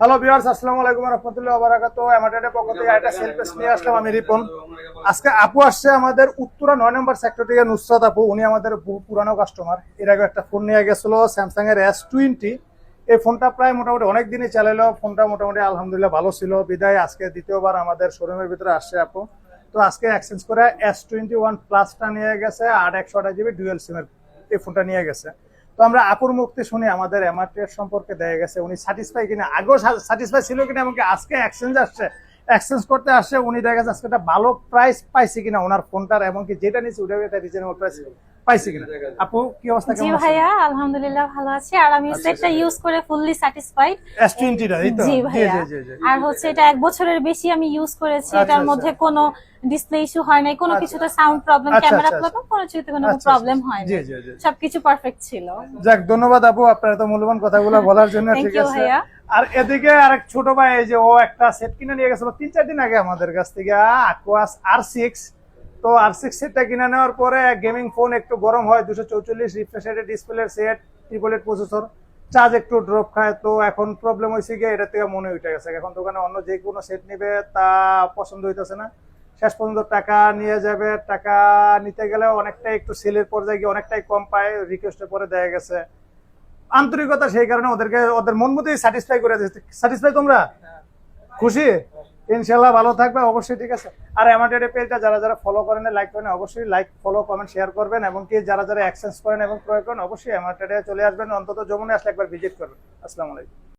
Hello viewers আসসালামু আলাইকুম রহমতুল্লাহ বারাকাতু এমার্টেডের পক্ষ থেকে একটা সেলফেস নিয়ে আসলাম, আমি রিপন। আজকে আপু আসছে আমাদের উত্তরা নয় নম্বর সেক্টর থেকে নুসরাত আপু। উনি আমাদের বহু পুরানো কাস্টমার এর আগে একটা ফোন নিয়ে গেছিল স্যামসাং এর এস টোয়েন্টি এই ফোনটা প্রায় মোটামুটি অনেক দিনই চালাইলো। ফোনটা মোটামুটি আলহামদুলিল্লাহ ভালো ছিল। বিদায়, আজকে দ্বিতীয়বার আমাদের শোরুমের ভিতরে আসছে আপু। তো আজকে এক্সচেঞ্জ করে এস টোয়েন্টি ওয়ান প্লাসটা নিয়ে গেছে আর একশো আঠাশ জিবি ডুয়েল সিমের এই ফোনটা নিয়ে গেছে। তো আমরা আপুর মুক্তি শুনি, আমাদের এমআরটিএর সম্পর্কে দেয়া গেছে, উনি স্যাটিসফাই কিনা, আগেও স্যাটিসফাই ছিল কিনা, এমনকি আজকে এক্সচেঞ্জ আসছে। এক্সচেঞ্জ করতে আসছে, উনি দেখা গেছে আজকে একটা ভালো প্রাইস পাইছে কিনা, ওনার ফোনটার এমনকি যেটা নিচ্ছে ওটা রিজনেবল প্রাইস পাইছে কিনা? আপু কি অবস্থা জি কেমন আছে? ভাইয়া আলহামদুলিল্লাহ ভালো আছি। আর আমি আচ্ছা, সেটটা আচ্ছা। ইউজ করে ফুললি স্যাটিসফাইড এস টোয়েন্টিটা এই তো? জি জি ভাইয়া। জি জি জি আর হচ্ছে এটা এক বছরের বেশি আমি ইউজ করেছি। আচ্ছা, এটার আচ্ছা। মধ্যে কোনো ডিসপ্লে ইস্যু হয় নাই। কোনো আচ্ছা। কিছুতে সাউন্ড প্রবলেম আচ্ছা, ক্যামেরা আচ্ছা, প্রবলেম কোনো কিছুতে কোনো আচ্ছা, প্রবলেম আচ্ছা। হয় জি না জি জি। সবকিছু পারফেক্ট ছিল। যাক ধন্যবাদ আপু আপনার এত মূল্যবান কথাগুলো বলার জন্য। ঠিক আছে। ভাইয়া। আর এদিকে আরেক ছোট ভাই এই যে ও একটা সেট কিনে নিয়ে গেছিল তিন চার দিন আগে আমাদের কাছ থেকে। আকুয়াস আর সিক্স তো আর সিক্স সেটটা কিনে নেওয়ার পরে গেমিং ফোন একটু গরম হয় দুশো চৌচল্লিশ refresh display set triple eight processor charge একটু ড্রপ খায়। তো এখন প্রবলেম হয়েছে গিয়ে এটা থেকে মনে উঠে গেছে। এখন দোকানে অন্য যে কোনো সেট নেবে তা পছন্দ হইতেছে না। শেষ পর্যন্ত টাকা নিয়ে যাবে। টাকা নিতে গেলে অনেকটাই একটু সেলের পর্যায়ে গিয়ে অনেকটাই কম পায়। রিকোয়েস্টের পরে দেয়া গেছে। আন্তরিকতা সেই কারণে ওদেরকে ওদের মন মতোই স্যাটিসফাই করে দিচ্ছে স্যাটিসফাই তোমরা? খুশি? ইনশাল্লাহ ভালো থাকবে, অবশ্যই, ঠিক আছে? আর আমাদের পেজটা যারা যারা ফলো করেন লাইক করেন, অবশ্যই লাইক ফলো কমেন্ট শেয়ার করবেন এবং কি যারা যারা এক্সচেঞ্জ করেন এবং প্রয়োগ করেন, অবশ্যই আমার চলে আসবেন, অন্তত যমুনে আসলে একবার ভিজিট করবেন। আসসালামু আলাইকুম।